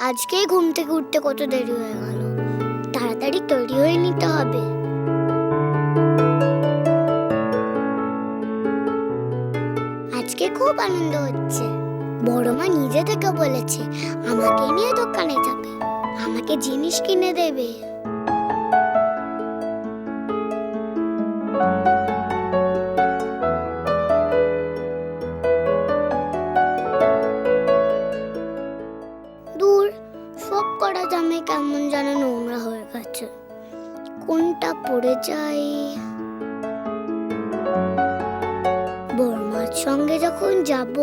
আজকেই ঘুম থেকে উঠতে কত দেরি হয়ে গেল। তাড়াতাড়ি তৈরি হয়ে নিতে হবে। আজকে খুব আনন্দ হচ্ছে। বড় মা নিজে থেকে বলেছে, আমাকে নিয়ে দোকানে যাবে। আমাকে জিনিস কিনে দেবে। পড়ে যাই। বর্মার সঙ্গে যখন যাব,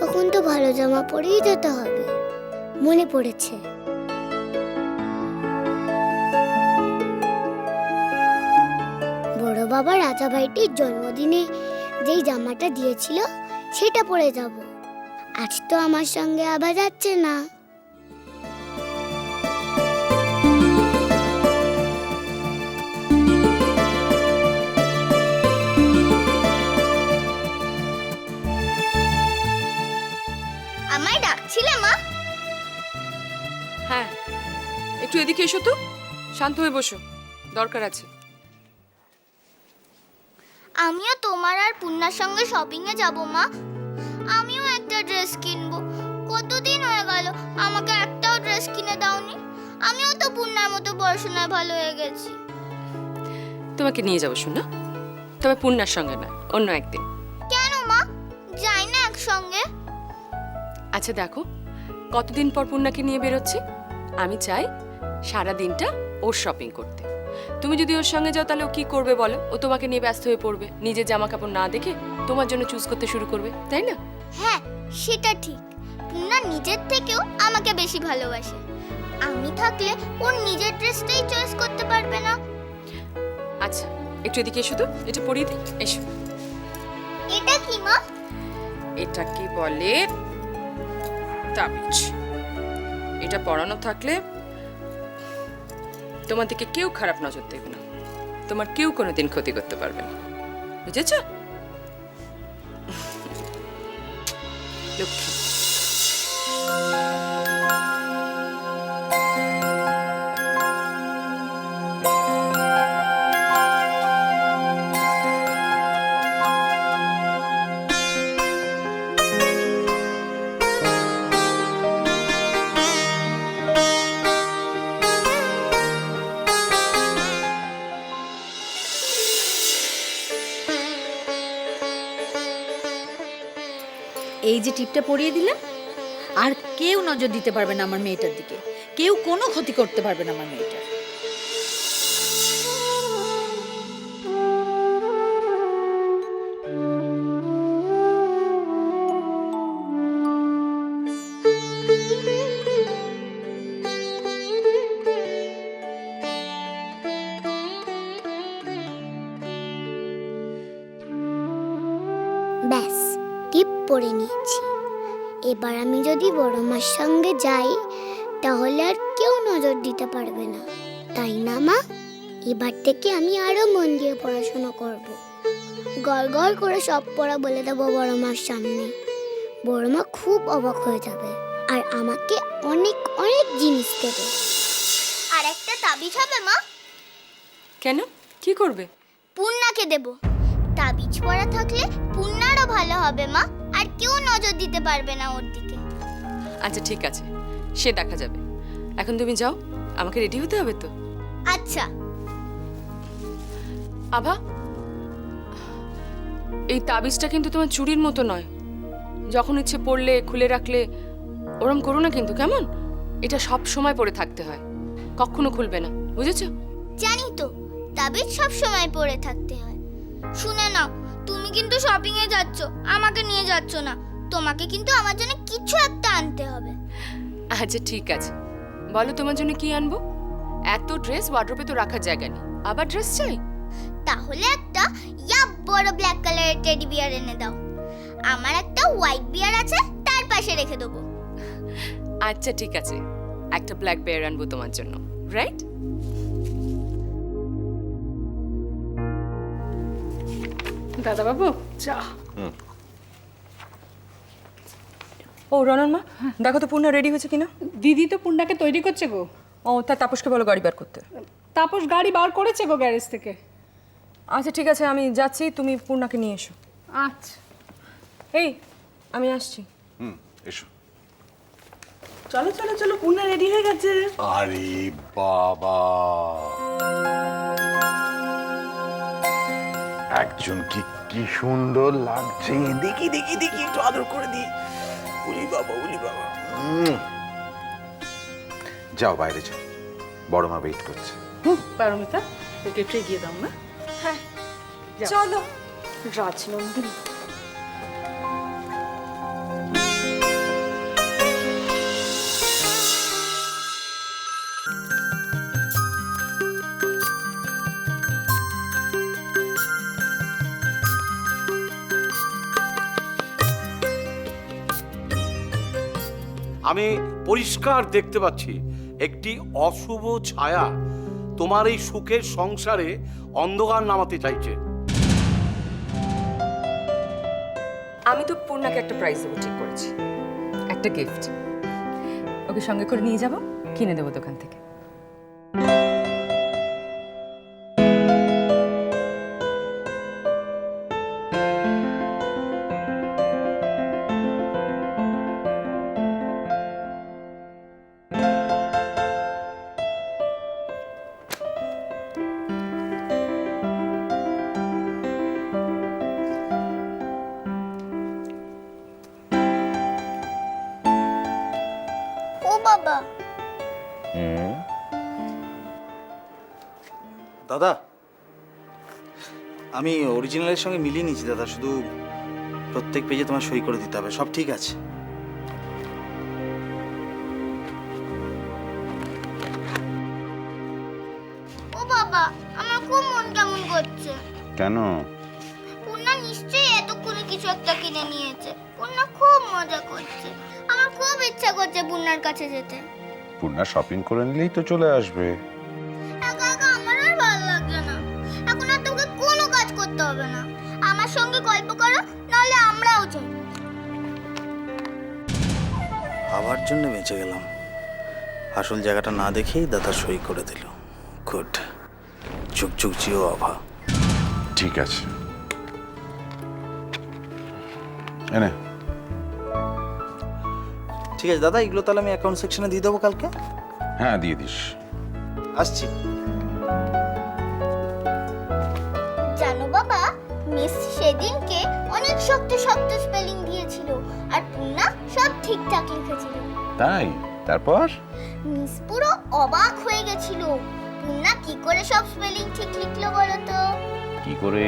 তখন তো ভালো জামা পরেই যেতে হবে, মনে পড়েছে। বড় বাবা রাজা ভাইটির জন্মদিনে যেই জামাটা দিয়েছিল, সেটা পরে যাব। আজ তো আমার সঙ্গে আবার যাচ্ছে না। শান্ত হয়ে বসো। দরকার আছে। আমিও তোমার আর পূর্ণার সঙ্গে শপিং এ যাব মা। আমিও একটা ড্রেস কিনবো। কতদিন হয়ে গেল আমাকে একটাও ড্রেস কিনে দাওনি। আমিও তো পূর্ণার মতো পড়াশোনায় ভালো হয়ে গেছি। তোমাকে নিয়ে যাব শোনা। তবে পূর্ণার সঙ্গে না অন্য একদিন। কেন মা? যাই না একসঙ্গে। আচ্ছা দেখো। কতদিন পর পূর্ণাকে নিয়ে বেরোচ্ছি? আমি চাই সারা দিনটা ওর শপিং করতে। তুমি যদি ওর সঙ্গে যাও তাহলে ও কি করবে বলো? ও তোমাকে নিয়ে ব্যস্ত হয়ে পড়বে। নিজের জামা কাপড় না দেখে তোমার জন্য চুজ করতে শুরু করবে তাই না? হ্যাঁ সেটা ঠিক। পূর্ণা নিজের থেকেও আমাকে বেশি ভালোবাসে। আমি থাকলে ওর নিজের ড্রেসটাই চয়েস করতে পারবে না। আচ্ছা একটু এদিকে এসো তো। এটা পরিয়ে দিই। এসো। এটা কি মা? এটা কি বলে? তাবিজ। এটা পড়ানো থাকলে তোমার দিকে কেউ খারাপ নজর দেবে না। তোমার কেউ কোনো দিন ক্ষতি করতে পারবে না। বুঝেছ? লক্ষ্মী। এই যে টিপটা পরিয়ে দিলাম, আর কেউ নজর দিতে পারবে না আমার মেয়েটার দিকে। কেউ কোনো ক্ষতি করতে পারবে না আমার মেয়েটার। পরে নিয়েছি। এবার আমি যদি বড় মার সঙ্গে যাই তাহলে আর কেউ নজর দিতে পারবে না। তাই না মা? এবার থেকে আমি আরও মন দিয়ে পড়াশোনা করব। গড় গড় করে সব পড়া বলে দেবো বড় মার সামনে। বড় মা খুব অবাক হয়ে যাবে আর আমাকে অনেক অনেক জিনিস দেবে। আর একটা তাবিজ হবে মা? কেন? কি করবে? পূর্ণাকে দেব। তাবিজ পড়া থাকলে পূর্ণারও ভালো হবে মা। কেউ নজর দিতে পারবে না ওর দিকে। আচ্ছা ঠিক আছে। সে দেখা যাবে। এখন তুমি যাও আমাকে রেডি হতে হবে তো? আচ্ছা। আভা এই তাবিজটা কিন্তু তোমার চুরির মতো নয়। যখন ইচ্ছে পড়লে খুলে রাখলে ওরম করো না কিন্তু কেমন? এটা সব সময় পরে থাকতে হয়। কখনো খুলবে না বুঝেছ? জানি তো তাবিজ সব সময় পড়ে থাকতে হয়। শুনে নাও। কিন্তু শপিং এ যাচ্ছ আমাকে নিয়ে যাচ্ছ না। তোমাকে কিন্তু আমার জন্য কিছু একটা আনতে হবে। আচ্ছা ঠিক আছে। বলো তোমার জন্য কি আনব? এত ড্রেস ওয়ার্ড্রোপে তো রাখার জায়গা নেই। আবার ড্রেস চাই? তাহলে একটা ইয়া বড় ব্ল্যাক কালারের টেডি বিয়ার এনে দাও। আমার একটা হোয়াইট বিয়ার আছে তার পাশে রেখে দেবো। আচ্ছা ঠিক আছে। একটা ব্ল্যাক বিয়ার আনব তোমার জন্য। রাইট দাদা বাবু চা ও রনন মা দেখো তো পূর্ণা রেডি হয়েছে কিনা? দিদি তো পুন্ডাকে তৈরি করছে গো। ও তা তাপসকে বলো গাড়ি বার করতে। তাপস গাড়ি বার করেছে গো গ্যারেজ থেকে। আচ্ছা ঠিক আছে আমি যাচ্ছি তুমি পূর্ণাকে নিয়ে এসো। আচ্ছা। এই আমি আসছি। হুম এসো। চলো চলো চলো পুনা রেডি হয়ে গেছে। আরে বাবা। একজন কি কি সুন্দর লাগছে। দেখি দেখি দেখি একটু আদর করে দি উলি বাবা উলি বাবা। যাও বাইরে যাও। বড় মা ওয়েট করছে। পারমিতা ওকে একটু এগিয়ে দাও না। চলো। রাজনন্দিনী। আমি পরিষ্কার দেখতে পাচ্ছি, একটি অশুভ ছায়া তোমার এই সুখের সংসারে অন্ধকার নামাতে চাইছে। আমি তো পূর্ণাকে একটা প্রাইজ দেবো, ঠিক করেছি। একটা গিফট ওকে সঙ্গে করে নিয়ে যাব, কিনে দেবো দোকান থেকে। বাবা। দাদা আমি অরিজিনালের সঙ্গে মিলিয়ে নিয়েছি দাদা শুধু প্রত্যেক পেজে তোমার সই করে দিতে হবে সব ঠিক আছে। ও বাবা আমার খুব মন কেমন করছে। কেন? পূর্ণা নিশ্চয়ই এতক্ষণে কিছু একটা কিনে নিয়েছে। পূর্ণা খুব মজা করছে। করছে পূর্ণার কাছে যেতে। পূর্ণা শপিং করে নিলেই তো চলে আসবে। একা একা আমার আর ভালো লাগছে না। এখন আর তোকে কোনো কাজ করতে হবে না। আমার সঙ্গে গল্প করো নাহলে আমরাও যাই। আবার জন্য বেঁচে গেলাম। আসল জায়গাটা না দেখেই দাদা সই করে দিল। গুড। চুক চুক জিও আভা। ঠিক আছে। এনে। ঠিক আছে দাদা এগুলো তাহলে আমি অ্যাকাউন্ট সেকশনে দিয়ে দেবো কালকে? হ্যাঁ দিয়ে দিস। আসছি। জানো বাবা মিস সেদিনকে অনেক শক্ত শক্ত স্পেলিং দিয়েছিল আর পূর্ণা সব ঠিকঠাক লিখেছিল। তাই? তারপর? মিস পুরো অবাক হয়ে গেছিল। পূর্ণা কি করে সব স্পেলিং ঠিক লিখলো বলো তো? কি করে?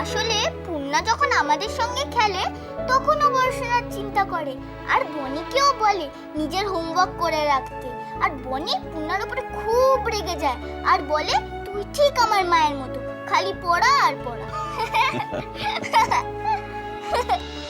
আসলে পূর্ণা যখন আমাদের সঙ্গে খেলে, তখনও পড়াশোনার চিন্তা করে। আর বনিকেও বলে নিজের হোমওয়ার্ক করে রাখতে। আর বনি পূর্ণার উপরে খুব রেগে যায় আর বলে, তুই ঠিক আমার মায়ের মতো। খালি পড়া আর পড়া।